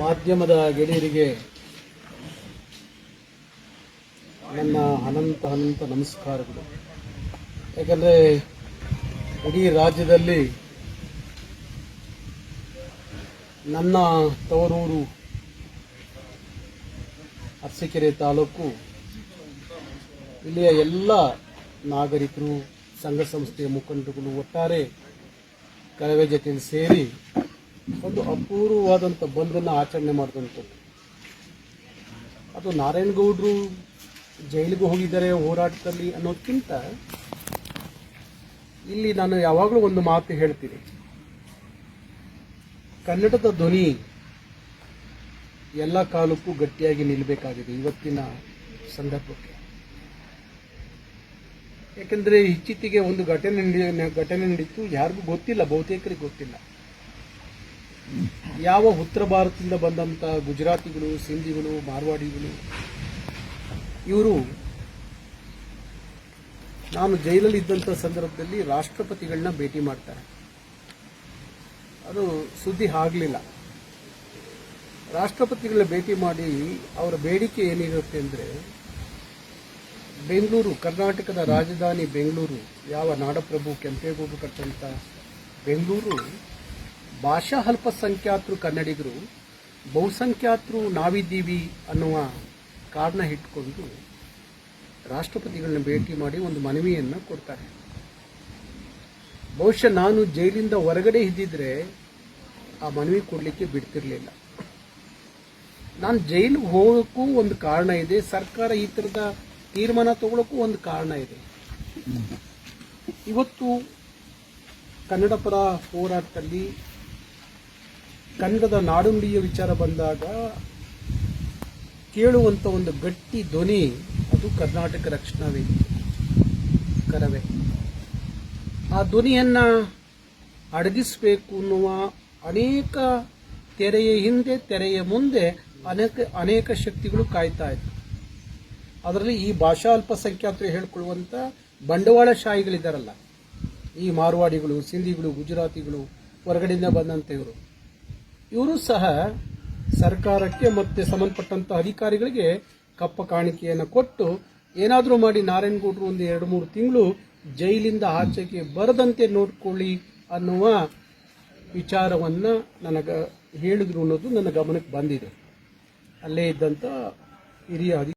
ಮಾಧ್ಯಮದ ಗೆಳೆಯರಿಗೆ ನನ್ನ ಅನಂತ ಅನಂತ ನಮಸ್ಕಾರಗಳು. ಯಾಕಂದರೆ ಇಡೀ ರಾಜ್ಯದಲ್ಲಿ ನನ್ನ ತವರೂರು ಅರಸೀಕೆರೆ ತಾಲೂಕು ಇಲ್ಲಿಯ ಎಲ್ಲ ನಾಗರಿಕರು, ಸಂಘ ಸಂಸ್ಥೆಯ ಮುಖಂಡರುಗಳು ಒಟ್ಟಾರೆ ಕಳವೆ ಜೊತೆಯಲ್ಲಿ ಸೇರಿ ಒಂದು ಅಪೂರ್ವವಾದಂಥ ಬಂದನ್ನು ಆಚರಣೆ ಮಾಡಿದಂಥದ್ದು. ಅದು ನಾರಾಯಣಗೌಡರು ಜೈಲಿಗೆ ಹೋಗಿದ್ದಾರೆ, ಹೋರಾಟದಲ್ಲಿ ಅನ್ನೋದಕ್ಕಿಂತ ಇಲ್ಲಿ ನಾನು ಯಾವಾಗಲೂ ಒಂದು ಮಾತು ಹೇಳ್ತೀನಿ. ಕನ್ನಡದ ಧ್ವನಿ ಎಲ್ಲ ಕಾಲಕ್ಕೂ ಗಟ್ಟಿಯಾಗಿ ನಿಲ್ಲಬೇಕಾಗಿದೆ ಇವತ್ತಿನ ಸಂದರ್ಭಕ್ಕೆ. ಯಾಕೆಂದರೆ ಇತ್ತೀಚೆಗೆ ಒಂದು ಘಟನೆ ಘಟನೆ ನಡೀತು, ಯಾರಿಗೂ ಗೊತ್ತಿಲ್ಲ, ಬಹುತೇಕರಿಗೆ ಗೊತ್ತಿಲ್ಲ. ಯಾವ ಉತ್ತರ ಭಾರತದಿಂದ ಬಂದಂಥ ಗುಜರಾತಿಗಳು, ಸಿಂಧಿಗಳು, ಮಾರ್ವಾಡಿಗಳು, ಇವರು ನಾನು ಜೈಲಲ್ಲಿ ಇದ್ದಂಥ ಸಂದರ್ಭದಲ್ಲಿ ರಾಷ್ಟ್ರಪತಿಗಳನ್ನ ಭೇಟಿ ಮಾಡ್ತಾರೆ. ಅದು ಸುದ್ದಿ ಆಗಲಿಲ್ಲ. ರಾಷ್ಟ್ರಪತಿಗಳನ್ನ ಭೇಟಿ ಮಾಡಿ ಅವರ ಬೇಡಿಕೆ ಏನಿರುತ್ತೆ ಅಂದರೆ, ಬೆಂಗಳೂರು, ಕರ್ನಾಟಕದ ರಾಜಧಾನಿ ಬೆಂಗಳೂರು, ಯಾವ ನಾಡಪ್ರಭು ಕೆಂಪೇಗೌಡರು ಕಟ್ಟಂತ ಬೆಂಗಳೂರು ಭಾಷಾ ಅಲ್ಪಸಂಖ್ಯಾತರು ಕನ್ನಡಿಗರು ಬಹುಸಂಖ್ಯಾತರು ನಾವಿದ್ದೀವಿ ಅನ್ನುವ ಕಾರಣ ಇಟ್ಕೊಂಡು ರಾಷ್ಟ್ರಪತಿಗಳನ್ನ ಭೇಟಿ ಮಾಡಿ ಒಂದು ಮನವಿಯನ್ನು ಕೊಡ್ತಾರೆ. ಬಹುಶಃ ನಾನು ಜೈಲಿಂದ ಹೊರಗಡೆ ಇದ್ದಿದ್ರೆ ಆ ಮನವಿ ಕೊಡಲಿಕ್ಕೆ ಬಿಡ್ತಿರ್ಲಿಲ್ಲ. ನಾನು ಜೈಲಿಗೆ ಹೋಗೋಕ್ಕೂ ಒಂದು ಕಾರಣ ಇದೆ, ಸರ್ಕಾರ ಈ ಥರದ ತೀರ್ಮಾನ ತಗೊಳ್ಳೋಕ್ಕೂ ಒಂದು ಕಾರಣ ಇದೆ. ಇವತ್ತು ಕನ್ನಡ ಪರ ಹೋರಾಟದಲ್ಲಿ ಕನ್ನಡದ ನಾಡುಂಬಿಯ ವಿಚಾರ ಬಂದಾಗ ಕೇಳುವಂಥ ಒಂದು ಗಟ್ಟಿ ಧ್ವನಿ, ಅದು ಕರ್ನಾಟಕ ರಕ್ಷಣಾ ವೇದಿಕೆ. ಕರವೇ. ಆ ಧ್ವನಿಯನ್ನು ಅಡಗಿಸಬೇಕು ಅನ್ನುವ ಅನೇಕ ತೆರೆಯ ಹಿಂದೆ, ತೆರೆಯ ಮುಂದೆ ಅನೇಕ ಅನೇಕ ಶಕ್ತಿಗಳು ಕಾಯ್ತಾ ಇತ್ತು ಅದರಲ್ಲಿ ಈ ಭಾಷಾ ಅಲ್ಪಸಂಖ್ಯಾತರು ಹೇಳ್ಕೊಳ್ಳುವಂಥ ಬಂಡವಾಳಶಾಹಿಗಳಿದ್ದಾರಲ್ಲ ಈ ಮಾರ್ವಾಡಿಗಳು, ಸಿಂಧಿಗಳು, ಗುಜರಾತಿಗಳು, ಹೊರಗಡೆಯಿಂದ ಬಂದಂಥ ಇವರು. ಇವರು ಸಹ ಸರ್ಕಾರಕ್ಕೆ ಮತ್ತೆ ಸಂಬಂಧಪಟ್ಟಂಥ ಅಧಿಕಾರಿಗಳಿಗೆ ಕಪ್ಪ ಕಾಣಿಕೆಯನ್ನು ಕೊಟ್ಟು ಏನಾದರೂ ಮಾಡಿ ನಾರಾಯಣಗೌಡರು ಒಂದು ಎರಡು ಮೂರು ತಿಂಗಳು ಜೈಲಿಂದ ಆಚೆಗೆ ಬರದಂತೆ ನೋಡಿಕೊಳ್ಳಿ ಅನ್ನುವ ವಿಚಾರವನ್ನು ನನಗೆ ಹೇಳಿದ್ರು ಅನ್ನೋದು ನನ್ನ ಗಮನಕ್ಕೆ ಬಂದಿದೆ. ಅಲ್ಲೇ ಇದ್ದಂಥ ಹಿರಿಯ